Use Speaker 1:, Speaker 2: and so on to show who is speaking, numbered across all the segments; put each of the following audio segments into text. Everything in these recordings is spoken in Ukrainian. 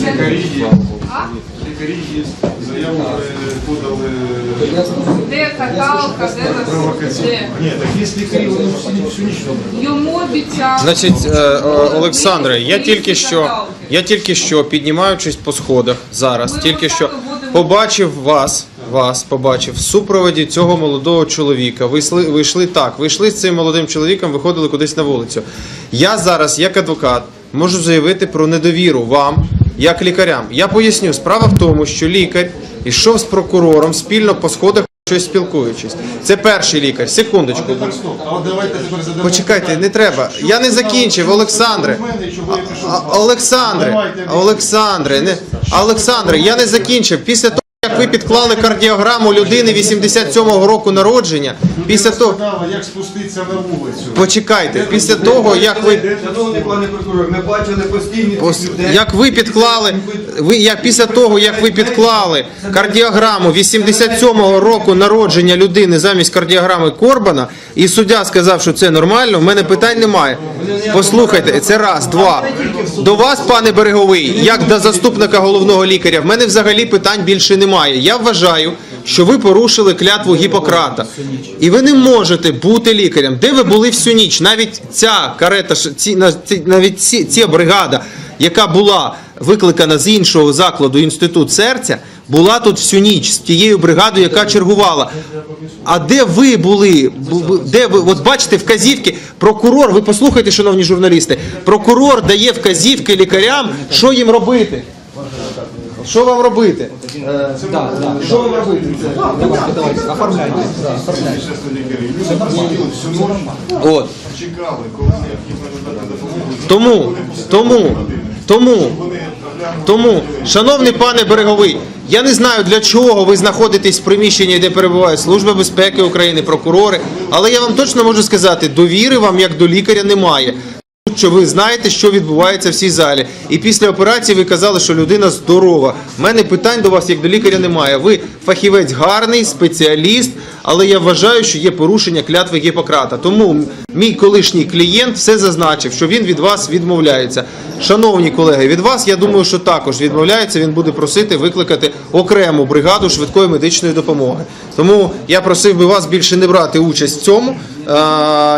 Speaker 1: Лікарі є. Лікарі є. Заяву подали
Speaker 2: Де каталка, де нас
Speaker 1: Ні, так є лікарі, вони всю ніч всю.
Speaker 2: Йому обіцяли.
Speaker 3: Значить, е, е, Олександре, я тільки що, я тільки що піднімаючись по сходах зараз, тільки що побачив вас, вас побачив в супроводі цього молодого чоловіка. Ви йшли, ви йшли так, ви йшли з цим молодим чоловіком, виходили кудись на вулицю. Я зараз, як адвокат, можу заявити про недовіру вам, як лікарям. Я поясню, справа в тому, що лікар йшов з прокурором спільно по сходах. Щось спілкуючись, це перший лікар. Секундочку. Почекайте, не треба. Я не закінчив, Олександре. Олександре, Олександре, не Олександре, я не закінчив. Після того, як ви підклали кардіограму людини 87-го року народження, після того.
Speaker 1: Як спуститися на вулицю.
Speaker 3: Почекайте, після того, як ви
Speaker 4: Шановний пане прокурор, ми бачили постійні цих людей.
Speaker 3: як ви підклали, ви як після того, як ви підклали кардіограму 87-го року народження людини замість кардіограми Корбана, і суддя сказав, що це нормально, в мене питань немає. Послухайте, це раз, два. До вас, пане Береговий, як до заступника головного лікаря, в мене взагалі питань більше немає. Я вважаю, що ви порушили клятву Гіппократа. І ви не можете бути лікарем. Де ви були всю ніч? Навіть ця карета, ці- навіть ці, ця бригада, яка була викликана з іншого закладу інститут серця, була тут всю ніч з тією бригадою, яка чергувала. А де ви були? Бу- бу- Де ви? От бачите вказівки, прокурор, ви послухайте, шановні журналісти, прокурор дає вказівки лікарям, що їм робити. Що вам робити? Що вам робити?
Speaker 1: Сиділи всю ніч,
Speaker 3: От. Тому, тому, тому, тому, шановний пане Береговий, я не знаю для чого ви знаходитесь в приміщенні, де перебуває Служба безпеки України, прокурори, але я вам точно можу сказати, довіри вам як до лікаря немає. Що ви знаєте, що відбувається в цій залі, і після операції ви казали, що людина здорова. У мене питань до вас як до лікаря немає. Ви фахівець гарний, спеціаліст, але я вважаю, що є порушення клятви Гіппократа. Тому мій колишній клієнт все зазначив, що він від вас відмовляється. Шановні колеги, від вас я думаю, що також відмовляється. Він буде просити викликати окрему бригаду швидкої медичної допомоги. Тому я просив би вас більше не брати участь в цьому. Е,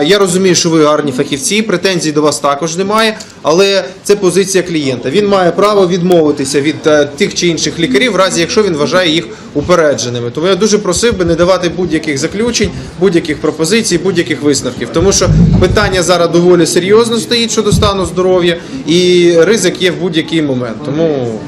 Speaker 3: Я розумію, що ви гарні фахівці, претензій до вас також немає, але це позиція клієнта. Він має право відмовитися від е, тих чи інших лікарів, в разі якщо він вважає їх упередженими. Тому я дуже просив би не давати будь-яких заключень, будь-яких пропозицій, будь-яких висновків, тому що питання зараз доволі серйозно стоїть щодо стану здоров'я, і ризик є в будь-який момент. Тому